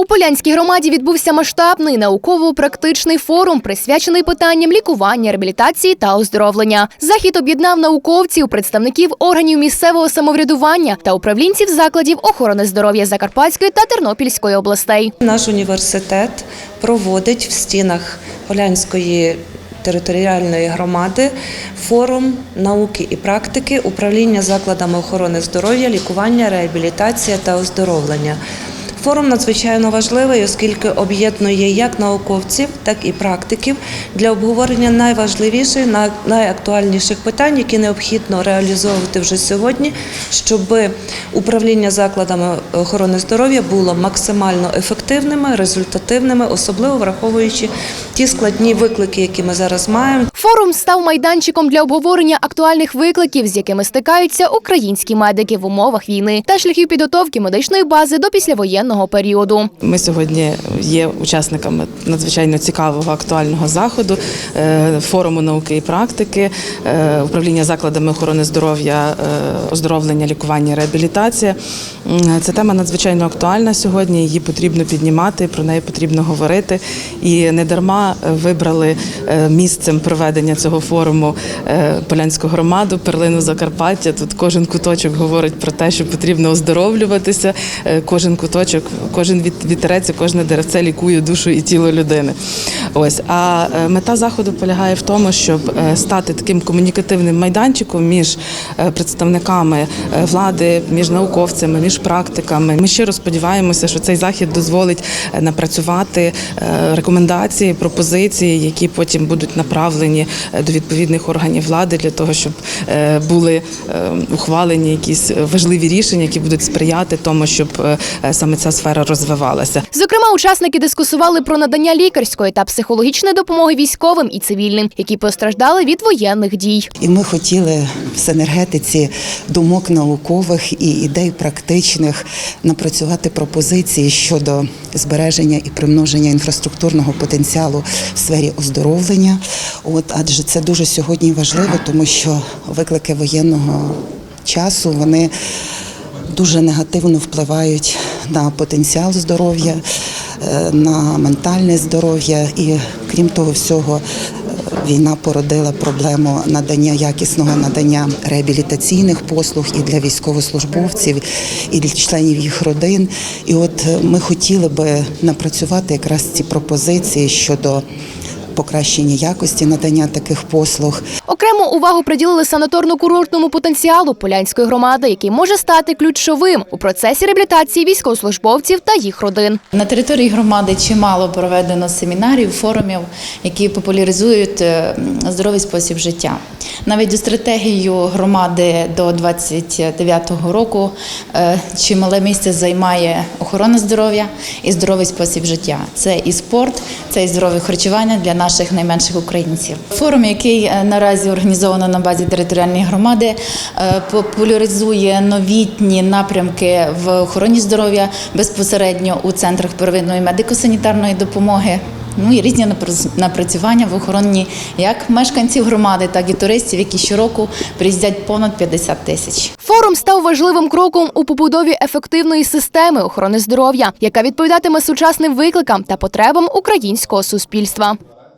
У Полянській громаді відбувся масштабний науково-практичний форум, присвячений питанням лікування, реабілітації та оздоровлення. Захід об'єднав науковців, представників органів місцевого самоврядування та управлінців закладів охорони здоров'я Закарпатської та Тернопільської областей. Наш університет проводить в стінах Полянської територіальної громади форум науки і практики управління закладами охорони здоров'я, лікування, реабілітація та оздоровлення. Форум надзвичайно важливий, оскільки об'єднує як науковців, так і практиків для обговорення найважливіших, най- найактуальніших питань, які необхідно реалізовувати вже сьогодні, щоб управління закладами охорони здоров'я було максимально ефективними, результативними, особливо враховуючи ті складні виклики, які ми зараз маємо. Форум став майданчиком для обговорення актуальних викликів, з якими стикаються українські медики в умовах війни та шляхів підготовки медичної бази до післявоєнного періоду. Ми сьогодні є учасниками надзвичайно цікавого актуального заходу е, форуму науки і практики, е, управління закладами охорони здоров'я, е, оздоровлення, лікування, реабілітація. Ця тема надзвичайно актуальна сьогодні. Її потрібно піднімати, про неї потрібно говорити. І не дарма вибрали місцем проведення цього форуму Полянську громаду, перлину Закарпаття. Тут кожен куточок говорить про те, що потрібно оздоровлюватися. Кожен куточок, кожен вітерець, кожне деревце лікує душу і тіло людини. Ось а е, мета заходу полягає в тому, щоб е, стати таким комунікативним майданчиком між е, представниками влади, між науковцями, між практиками. Ми щиро сподіваємося, що цей захід дозволить напрацювати рекомендації, пропозиції, які потім будуть направлені до відповідних органів влади для того, щоб були ухвалені якісь важливі рішення, які будуть сприяти тому, щоб саме ця сфера розвивалася. Зокрема, учасники дискусували про надання лікарської та психологічної допомоги військовим і цивільним, які постраждали від воєнних дій. І ми хотіли в синергетиці думок наукових і ідей практичних напрацювати пропозиції щодо збереження і примноження інфраструктурного потенціалу в сфері оздоровлення. От адже це дуже сьогодні важливо, тому що виклики воєнного часу вони дуже негативно впливають на потенціал здоров'я, на ментальне здоров'я і крім того всього. е, Війна породила проблему надання якісного надання реабілітаційних послуг і для військовослужбовців, і для членів їх родин. І от е, ми хотіли би напрацювати якраз ці пропозиції щодо покращення якості надання таких послуг, Окрему увагу приділили санаторно-курортному потенціалу полянської громади, який може стати ключовим у процесі реабілітації військовослужбовців та їх родин. На території громади чимало проведено семінарів, форумів, які популяризують е, здоровий спосіб життя. Навіть у стратегію громади до 29-го року е, чимале місце займає охорона здоров'я і здоровий спосіб життя. Це і спорт, це і здорове харчування для наших найменших українців. Форум, який е, наразі організовано на базі територіальної громади, е, популяризує новітні напрямки в охороні здоров'я безпосередньо у центрах первинної медико-санітарної допомоги. Ну і різні напрацювання в охороні як мешканців громади, так і туристів, які щороку приїздять понад 50 тисяч. Форум став важливим кроком у побудові ефективної системи охорони здоров'я, яка відповідатиме сучасним викликам та потребам українського суспільства.